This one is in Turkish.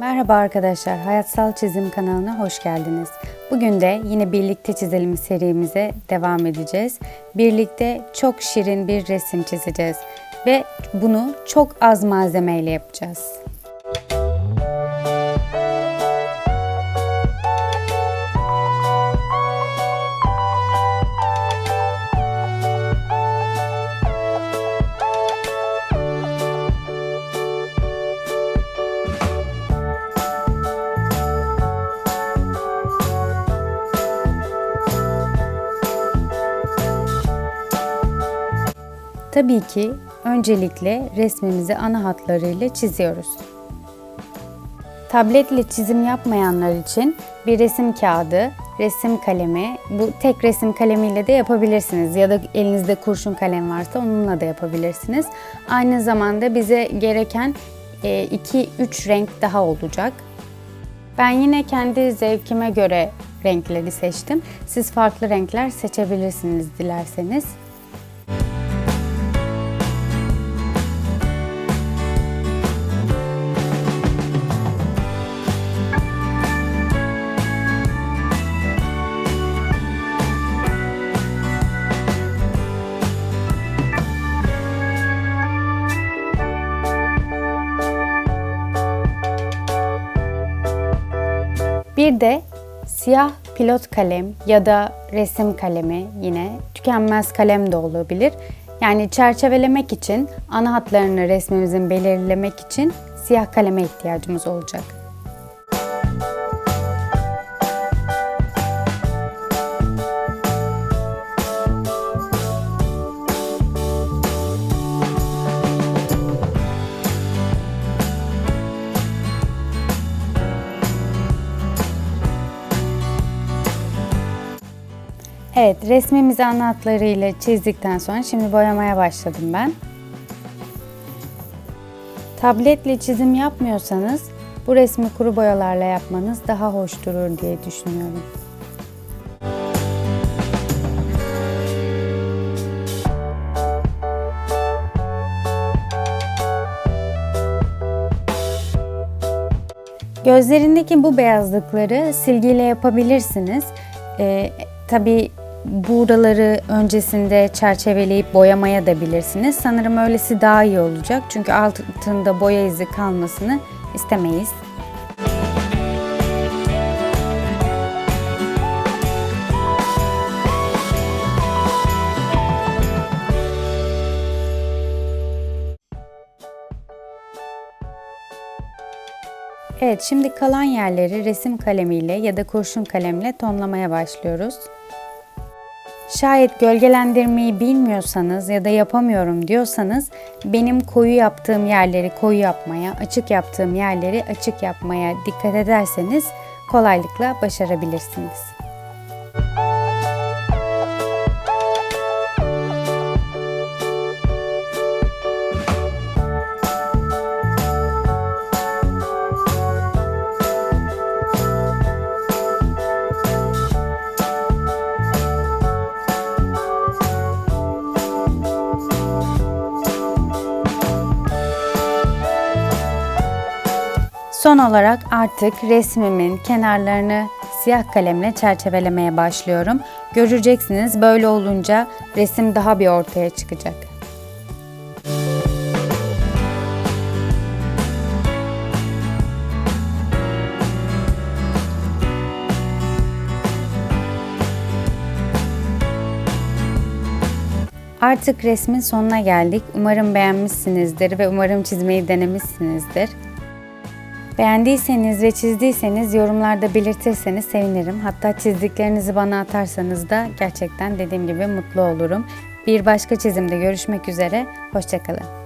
Merhaba arkadaşlar, Hayatsal Çizim kanalına hoş geldiniz. Bugün de yine birlikte çizelim serimize devam edeceğiz. Birlikte çok şirin bir resim çizeceğiz ve bunu çok az malzemeyle yapacağız. Tabii ki öncelikle resmimizi ana hatlarıyla çiziyoruz. Tabletle çizim yapmayanlar için bir resim kağıdı, resim kalemi, bu tek resim kalemiyle de yapabilirsiniz ya da elinizde kurşun kalem varsa onunla da yapabilirsiniz. Aynı zamanda bize gereken 2-3 renk daha olacak. Ben yine kendi zevkime göre renkleri seçtim. Siz farklı renkler seçebilirsiniz dilerseniz. Bir de siyah pilot kalem ya da resim kalemi yine tükenmez kalem de olabilir. Yani çerçevelemek için ana hatlarını resmimizin belirlemek için siyah kaleme ihtiyacımız olacak. Evet, resmimizi ana hatlarıyla çizdikten sonra şimdi boyamaya başladım ben. Tabletle çizim yapmıyorsanız bu resmi kuru boyalarla yapmanız daha hoş durur diye düşünüyorum. Gözlerindeki bu beyazlıkları silgiyle yapabilirsiniz. Ee, tabii buraları öncesinde çerçeveleyip boyamaya da bilirsiniz. Sanırım öylesi daha iyi olacak. Çünkü altında boya izi kalmasını istemeyiz. Evet, şimdi kalan yerleri resim kalemiyle ya da kurşun kalemle tonlamaya başlıyoruz. Şayet gölgelendirmeyi bilmiyorsanız ya da yapamıyorum diyorsanız benim koyu yaptığım yerleri koyu yapmaya, açık yaptığım yerleri açık yapmaya dikkat ederseniz kolaylıkla başarabilirsiniz. Son olarak artık resmimin kenarlarını siyah kalemle çerçevelemeye başlıyorum. Göreceksiniz böyle olunca resim daha bir ortaya çıkacak. Artık resmin sonuna geldik. Umarım beğenmişsinizdir ve umarım çizmeyi denemişsinizdir. Beğendiyseniz ve çizdiyseniz yorumlarda belirtirseniz sevinirim. Hatta çizdiklerinizi bana atarsanız da gerçekten dediğim gibi mutlu olurum. Bir başka çizimde görüşmek üzere. Hoşçakalın.